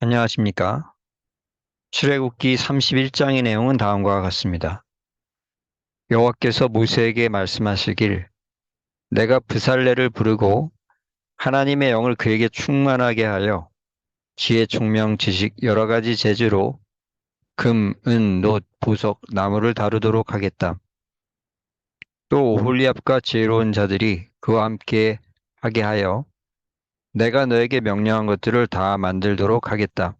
안녕하십니까. 출애굽기 31장의 내용은 다음과 같습니다. 여호와께서 모세에게 말씀하시길 내가 브살레를 부르고 하나님의 영을 그에게 충만하게 하여 지혜, 총명, 지식 여러 가지 재주로 금, 은, 놋, 보석, 나무를 다루도록 하겠다. 또 오홀리압과 지혜로운 자들이 그와 함께 하게 하여 내가 너에게 명령한 것들을 다 만들도록 하겠다.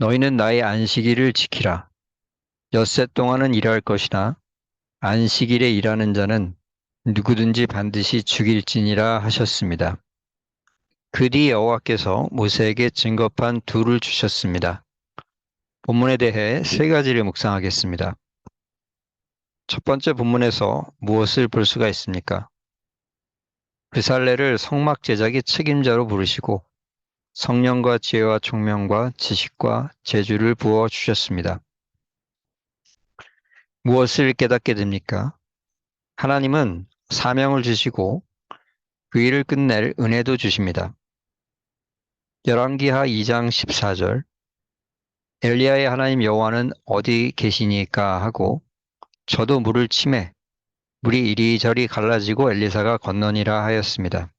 너희는 나의 안식일을 지키라. 엿새 동안은 일할 것이나 안식일에 일하는 자는 누구든지 반드시 죽일지니라 하셨습니다. 그 뒤 여호와께서 모세에게 증거판 둘을 주셨습니다. 본문에 대해 세 가지를 묵상하겠습니다. 첫 번째 본문에서 무엇을 볼 수가 있습니까? 그살레를 성막 제작의 책임자로 부르시고 성령과 지혜와 총명과 지식과 재주를 부어 주셨습니다. 무엇을 깨닫게 됩니까? 하나님은 사명을 주시고 그 일을 끝낼 은혜도 주십니다. 열왕기하 2장 14절 엘리야의 하나님 여호와는 어디 계시니까 하고 저도 물을 침해 물이 이리저리 갈라지고 엘리사가 건너니라 하였습니다.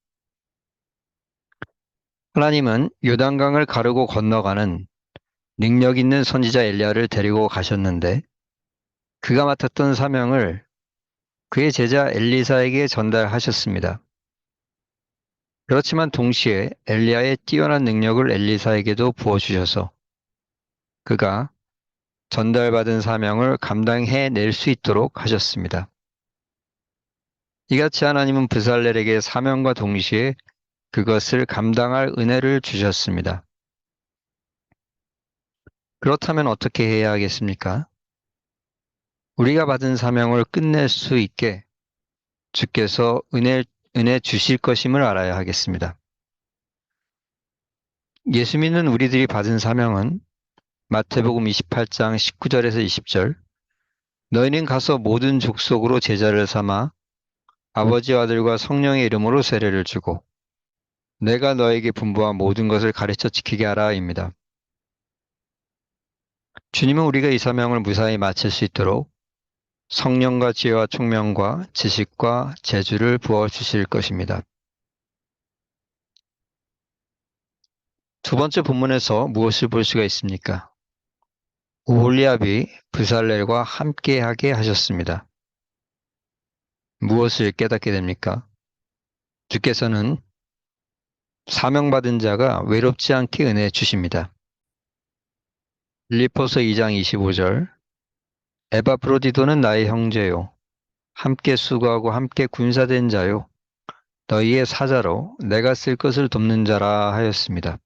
하나님은 요단강을 가르고 건너가는 능력 있는 선지자 엘리야를 데리고 가셨는데 그가 맡았던 사명을 그의 제자 엘리사에게 전달하셨습니다. 그렇지만 동시에 엘리야의 뛰어난 능력을 엘리사에게도 부어주셔서 그가 전달받은 사명을 감당해 낼 수 있도록 하셨습니다. 이같이 하나님은 브살렐에게 사명과 동시에 그것을 감당할 은혜를 주셨습니다. 그렇다면 어떻게 해야 하겠습니까? 우리가 받은 사명을 끝낼 수 있게 주께서 은혜, 은혜 주실 것임을 알아야 하겠습니다. 예수 믿는 우리들이 받은 사명은 마태복음 28장 19절에서 20절 너희는 가서 모든 족속으로 제자를 삼아 아버지와 아들과 성령의 이름으로 세례를 주고 내가 너에게 분부한 모든 것을 가르쳐 지키게 하라입니다. 주님은 우리가 이 사명을 무사히 마칠 수 있도록 성령과 지혜와 총명과 지식과 재주를 부어 주실 것입니다. 두 번째 본문에서 무엇을 볼 수가 있습니까? 오홀리압이 부살렐과 함께하게 하셨습니다. 무엇을 깨닫게 됩니까? 주께서는 사명받은 자가 외롭지 않게 은혜 주십니다. 리포서 2장 25절 에바프로디도는 나의 형제요. 함께 수고하고 함께 군사된 자요. 너희의 사자로 내가 쓸 것을 돕는 자라 하였습니다.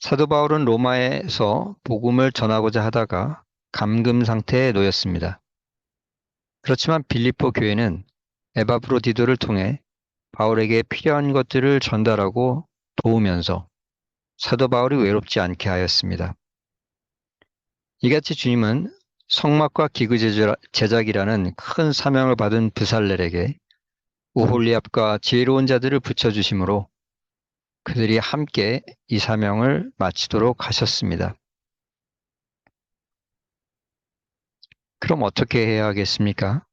사도 바울은 로마에서 복음을 전하고자 하다가 감금 상태에 놓였습니다. 그렇지만 빌리포 교회는 에바프로디도를 통해 바울에게 필요한 것들을 전달하고 도우면서 사도 바울이 외롭지 않게 하였습니다. 이같이 주님은 성막과 기구 제작이라는 큰 사명을 받은 부살렐에게 우홀리압과 지혜로운 자들을 붙여주심으로 그들이 함께 이 사명을 마치도록 하셨습니다. 그럼 어떻게 해야 하겠습니까?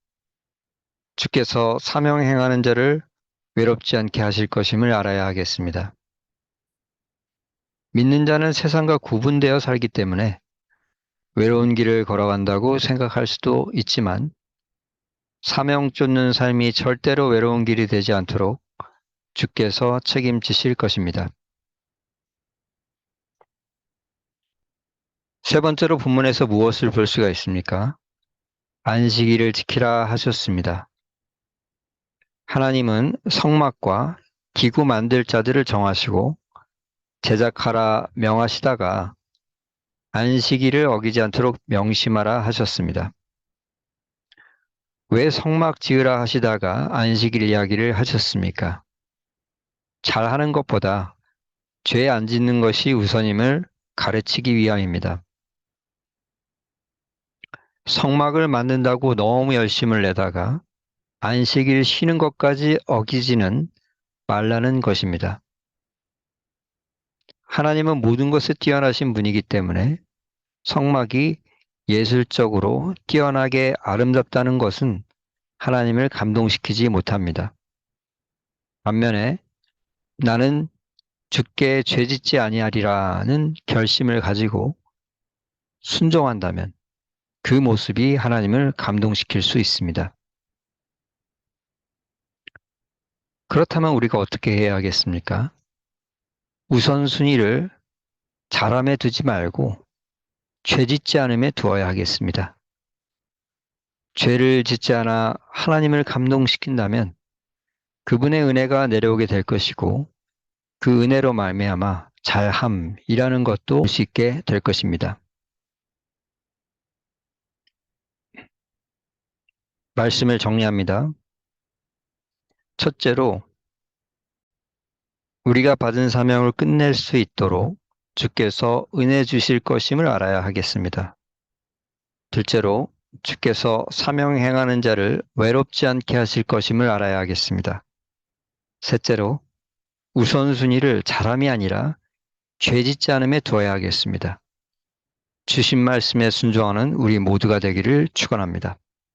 주께서 사명 행하는 자를 외롭지 않게 하실 것임을 알아야 하겠습니다. 믿는 자는 세상과 구분되어 살기 때문에 외로운 길을 걸어간다고 생각할 수도 있지만 사명 쫓는 삶이 절대로 외로운 길이 되지 않도록 주께서 책임지실 것입니다. 세 번째로 본문에서 무엇을 볼 수가 있습니까? 안식일을 지키라 하셨습니다. 하나님은 성막과 기구 만들 자들을 정하시고 제작하라 명하시다가 안식일을 어기지 않도록 명심하라 하셨습니다. 왜 성막 지으라 하시다가 안식일 이야기를 하셨습니까? 잘하는 것보다 죄 안 짓는 것이 우선임을 가르치기 위함입니다. 성막을 만든다고 너무 열심을 내다가 안식일 쉬는 것까지 어기지는 말라는 것입니다. 하나님은 모든 것에 뛰어나신 분이기 때문에 성막이 예술적으로 뛰어나게 아름답다는 것은 하나님을 감동시키지 못합니다. 반면에 나는 주께 죄짓지 아니하리라는 결심을 가지고 순종한다면 그 모습이 하나님을 감동시킬 수 있습니다. 그렇다면 우리가 어떻게 해야 하겠습니까? 우선순위를 잘함에 두지 말고 죄 짓지 않음에 두어야 하겠습니다. 죄를 짓지 않아 하나님을 감동시킨다면 그분의 은혜가 내려오게 될 것이고 그 은혜로 말미암아 잘함이라는 것도 볼 수 있게 될 것입니다. 말씀을 정리합니다. 첫째로 우리가 받은 사명을 끝낼 수 있도록 주께서 은혜 주실 것임을 알아야 하겠습니다. 둘째로 주께서 사명 행하는 자를 외롭지 않게 하실 것임을 알아야 하겠습니다. 셋째로 우선순위를 잘함이 아니라 죄짓지 않음에 두어야 하겠습니다. 주신 말씀에 순종하는 우리 모두가 되기를 축원합니다.